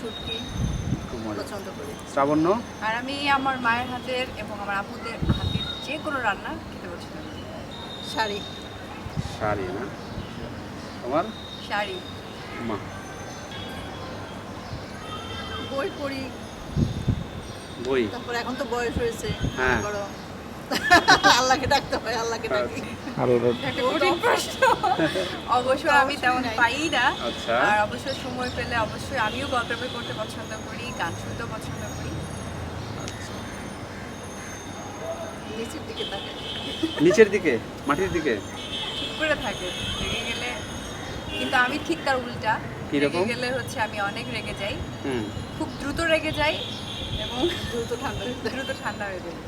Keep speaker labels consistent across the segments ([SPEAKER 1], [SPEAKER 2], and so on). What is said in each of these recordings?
[SPEAKER 1] শুটকি পছন্দ করি।
[SPEAKER 2] শ্রাবণ্য?
[SPEAKER 3] আর আমি আমার মায়ের হাতের এবং আমার আপুদের হাতের যে কোনো রান্না খেতে পছন্দ করি।
[SPEAKER 1] শাড়ি।
[SPEAKER 2] শাড়ি না? তোমার?
[SPEAKER 3] শাড়ি।
[SPEAKER 2] মা।
[SPEAKER 1] বই পড়ি।
[SPEAKER 2] বই?
[SPEAKER 1] তারপর এখন তো বয়স হয়েছে
[SPEAKER 2] হ্যাঁ।
[SPEAKER 1] আল্লাহকে ডাকতে হয় আল্লাহকে ডাকি।
[SPEAKER 3] অবসর আমি তেমন পাই না।
[SPEAKER 2] আচ্ছা।
[SPEAKER 3] আর অবসর সময় পেলে অবশ্যই আমিও গল্পের বই পড়তে পছন্দ করি গান শুনতেও পছন্দ করি।
[SPEAKER 2] আচ্ছা।
[SPEAKER 1] নিচের দিকে
[SPEAKER 2] নিচের দিকে? মাটির দিকে?
[SPEAKER 3] ঠিক করে থাকে। রেগে গেলে কিন্তু আমি ঠিক তার উল্টা। রেগে গেলে হচ্ছে আমি অনেক রেগে যাই।
[SPEAKER 2] হুম।
[SPEAKER 3] খুব দ্রুত রেগে যাই এবং
[SPEAKER 1] দ্রুত ঠান্ডা।
[SPEAKER 2] আচ্ছা।
[SPEAKER 3] দ্রুত ঠান্ডা হয়ে যায়।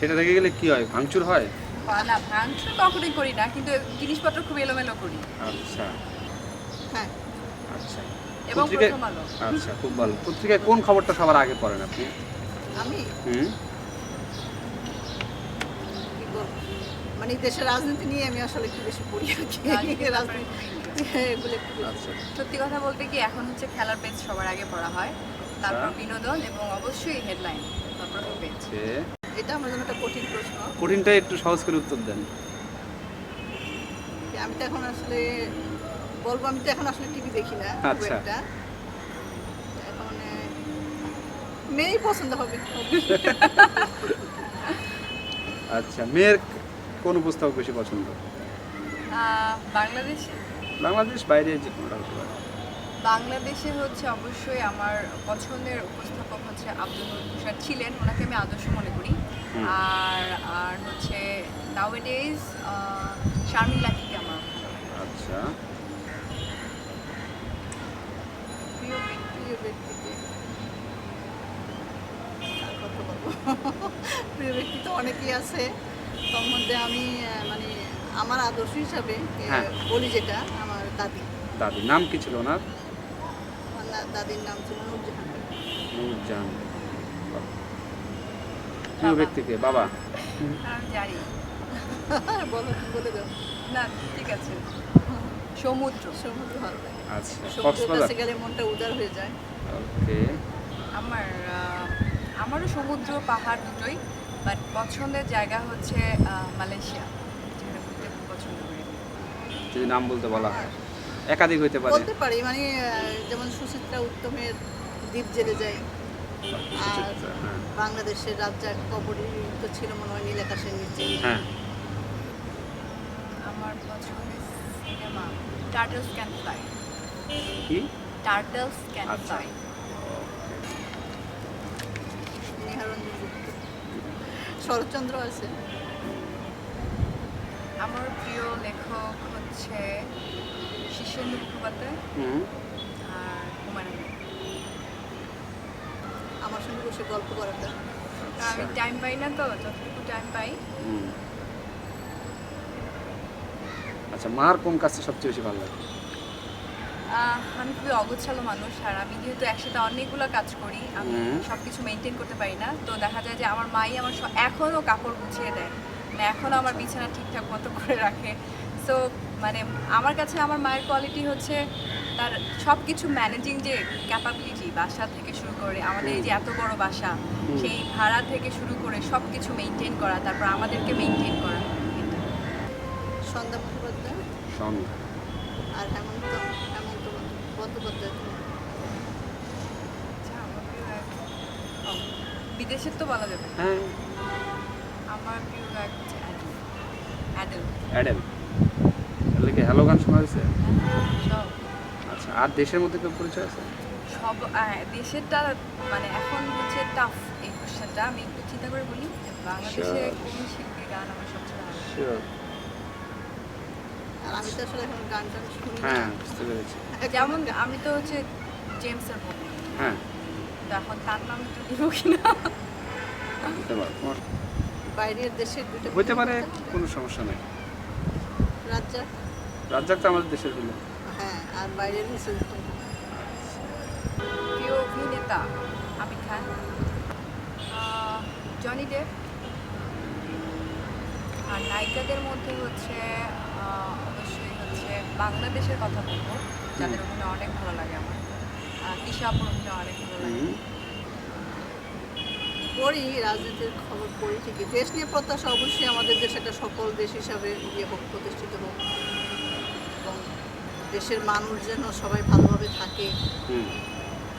[SPEAKER 2] সেটা থেকে গেলে কি হয়? ভাঙচুর হয়?
[SPEAKER 3] না ভাঙচুর কখনোই করি না কিন্তু জিনিসপত্র খুব এলোমেলো করি।
[SPEAKER 2] আচ্ছা।
[SPEAKER 1] হ্যাঁ।
[SPEAKER 2] আচ্ছা।
[SPEAKER 3] এবং প্রথম আলো।
[SPEAKER 2] আচ্ছা খুব ভালো। পত্রিকায় কোন খবরটা সবার আগে পড়েন আপনি?
[SPEAKER 1] আমি?
[SPEAKER 2] হুম?
[SPEAKER 1] মানে দেশের রাজনীতি নিয়ে আমি আসলে একটু বেশি পড়ি রাজনীতি
[SPEAKER 2] আচ্ছা।
[SPEAKER 3] সত্যি কথা বলতে কি এখন হচ্ছে খেলার পেজ সবার আগে পড়া হয়। তারপর
[SPEAKER 2] আচ্ছা।
[SPEAKER 3] বিনোদন এবং অবশ্যই হেডলাইন তারপর পেজ
[SPEAKER 2] সে
[SPEAKER 1] এটা আমার জন্য একটা কঠিন প্রশ্ন
[SPEAKER 2] কঠিনটা একটু সহজ করে উত্তর দেন।
[SPEAKER 1] আমি তো এখন আসলে বলব আমি তো এখন আসলে টিভি দেখি না
[SPEAKER 2] আচ্ছা।
[SPEAKER 1] এখন মেয়েই পছন্দ হবে।
[SPEAKER 2] আচ্ছা মেয়ের কোন উপস্থাপক বেশি পছন্দ?
[SPEAKER 3] বাংলাদেশে।
[SPEAKER 2] বাংলাদেশ বাইরে যে কোনোটা হতে পারে
[SPEAKER 3] বাংলাদেশে হচ্ছে অবশ্যই আমার পছন্দের উপস্থাপক হচ্ছে আব্দুল তুষার ছিলেন ওনাকে আমি আদর্শ মনে করি। আর আর হচ্ছে নাওয়েডেজ শারমিন লাকিকে আমার।
[SPEAKER 2] আচ্ছা।
[SPEAKER 1] প্রিয় প্রিয় ব্যক্তিকে। প্রিয় ব্যক্তি তো অনেকেই আছে। তার মধ্যে আমি মানে আমার আদর্শ হিসাবে
[SPEAKER 2] হ্যাঁ।
[SPEAKER 1] বলি যেটা আমার দাদি।
[SPEAKER 2] দাদি নাম কি ছিল ওনার?
[SPEAKER 1] দাদির নাম ছিল নূরজাহান।
[SPEAKER 2] নূরজাহান। প্রিয় ব্যক্তিকে বাবা।
[SPEAKER 3] আমি জানি।
[SPEAKER 1] বলো বলে দাও।
[SPEAKER 3] না ঠিক আছে। সমুদ্র।
[SPEAKER 1] সমুদ্র ভালো লাগে
[SPEAKER 2] আচ্ছা কক্সবাজার।
[SPEAKER 1] কাছে গেলে মনটা উদার হয়ে যায়।
[SPEAKER 2] ওকে।
[SPEAKER 3] আমার আমারও সমুদ্র পাহাড় দুটোই বাট পছন্দের জায়গা হচ্ছে মালয়েশিয়া যেখানে ঘুরতে খুব পছন্দ করি।
[SPEAKER 2] যদি নাম বলতে বলা হয়। একাধিক হইতে পারে।
[SPEAKER 1] বলতে পারি মানে যেমন সুচিত্রা উত্তমের দ্বীপ জেলে যায়। আর বাংলাদেশের রাজ্জাক কবরী তো ছিল মনে হয় নীল আকাশের নিচে।
[SPEAKER 2] হ্যাঁ।
[SPEAKER 3] আমার পছন্দের সিনেমা টার্টলস ক্যান ফ্লাই
[SPEAKER 2] কি?
[SPEAKER 3] Turtles can. ফ্লাই
[SPEAKER 1] শরৎচন্দ্র আছে।
[SPEAKER 3] আমার প্রিয় লেখক হচ্ছে শীর্ষেন্দু মুখোপাধ্যায়
[SPEAKER 2] হুম
[SPEAKER 3] আর হুমায়ুন আহমেদ।
[SPEAKER 1] আমার সঙ্গে বসে গল্প করাটা
[SPEAKER 3] আমি টাইম পাই না তো যতটুকু টাইম পাই।
[SPEAKER 2] আচ্ছা মার কোন কাজটা সবচেয়ে বেশি ভালো লাগে?
[SPEAKER 3] আমি খুবই অগোছালো মানুষ আর আমি যেহেতু একসাথে অনেকগুলো কাজ করি আমি। সব কিছু মেনটেন করতে পারি না। তো দেখা যায় যে আমার মাই আমার এখনও কাপড় গুছিয়ে দেয়। মানে এখনও আমার বিছানা ঠিকঠাক মতো করে রাখে। সো মানে আমার কাছে আমার মায়ের কোয়ালিটি হচ্ছে তার সব কিছু ম্যানেজিং যে ক্যাপাবিলিটি বাসা থেকে শুরু করে আমাদের এই যে এত বড় বাসা সেই ভাড়া থেকে শুরু করে সব কিছু মেনটেন করা তারপর আমাদেরকে মেনটেন করা।
[SPEAKER 1] সন্ধ্যা মুখোপাধ্যায়? আর হেমন্ত হেমন্ত বন্দ্যোপাধ্যায়
[SPEAKER 3] আচ্ছা, আমার প্রিয় গায়ক। বিদেশের তো বলা যাবে না।
[SPEAKER 2] হ্যাঁ।
[SPEAKER 3] আমার প্রিয় গায়ক হচ্ছে অ্যাডেল। অ্যাডেল।
[SPEAKER 2] অ্যাডেল। তাহলে কি হ্যালো গান শোনা হয়েছে?
[SPEAKER 3] সব।
[SPEAKER 2] আচ্ছা আর দেশের মধ্যে কেউ পরিচয় আছে?
[SPEAKER 3] সব দেশেরটা মানে এখন হচ্ছে টাফ এই কোশ্চেনটা আমি একটু চিন্তা করে বলি যে বাংলাদেশে কোন শিল্পীর গান আমার সবচেয়ে ভালো লাগে?
[SPEAKER 1] আর আমি তো আসলে এখন গান টান শুনি
[SPEAKER 2] হ্যাঁ বুঝতে পেরেছি।
[SPEAKER 3] যেমন আমি তো হচ্ছে জেমসের ভক্ত
[SPEAKER 2] হ্যাঁ।
[SPEAKER 3] তো এখন তার নাম একটু দিব কিনা?
[SPEAKER 2] বুঝতে পারো তোমার
[SPEAKER 1] বাইরের দেশের
[SPEAKER 2] পারে কোনো সমস্যা নেই।
[SPEAKER 1] রাজ্জাক?
[SPEAKER 2] রাজ্জাক তো আমাদের দেশের হলো
[SPEAKER 1] হ্যাঁ আর বাইরের হচ্ছে
[SPEAKER 3] প্রিয় অভিনেতা আমির খান জনি দেব আর নায়িকাদের মধ্যে হচ্ছে অবশ্যই হচ্ছে বাংলাদেশের কথা বলব যাদের অভিনয় অনেক ভালো লাগে আমার। তিশা প্রভৃতি অনেক ভালো লাগে।
[SPEAKER 1] পড়ি রাজনীতির খবর পড়ি ঠিকই। দেশ নিয়ে প্রত্যাশা অবশ্যই আমাদের দেশ একটা সফল দেশ হিসাবে ইয়ে হোক প্রতিষ্ঠিত হোক। দেশের মানুষ যেন সবাই ভালোভাবে থাকে।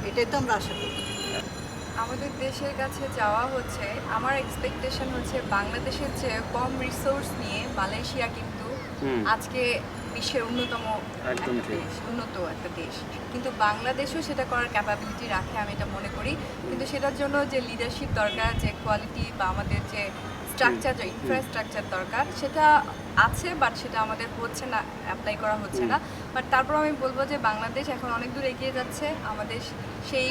[SPEAKER 1] এটাই তো আমরা আশা করি।
[SPEAKER 3] আমাদের দেশের কাছে যাওয়া হচ্ছে আমার এক্সপেকটেশন হচ্ছে বাংলাদেশের চেয়ে কম রিসোর্স নিয়ে মালয়েশিয়া কিন্তু আজকে বিশ্বের অন্যতম
[SPEAKER 2] একদম
[SPEAKER 3] একটা দেশ উন্নত একটা দেশ। কিন্তু বাংলাদেশও সেটা করার ক্যাপাবিলিটি রাখে আমি এটা মনে করি। কিন্তু সেটার জন্য যে লিডারশিপ দরকার যে কোয়ালিটি বা আমাদের যে স্ট্রাকচার যে ইনফ্রাস্ট্রাকচার দরকার। সেটা আছে বাট সেটা আমাদের হচ্ছে না অ্যাপ্লাই করা হচ্ছে না। বাট তারপর আমি বলব যে বাংলাদেশ এখন অনেক দূর এগিয়ে যাচ্ছে। আমাদের সেই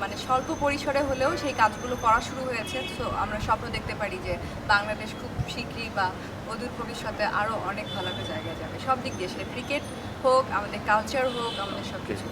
[SPEAKER 3] মানে স্বল্প পরিসরে হলেও সেই কাজগুলো করা শুরু হয়েছে। সো আমরা স্বপ্ন দেখতে পারি যে বাংলাদেশ খুব শীঘ্রই বা অদূর ভবিষ্যতে আরও অনেক ভালো একটা জায়গায় যাবে। সব দিক দিয়ে সেটা ক্রিকেট হোক আমাদের কালচার হোক আমাদের সব কিছু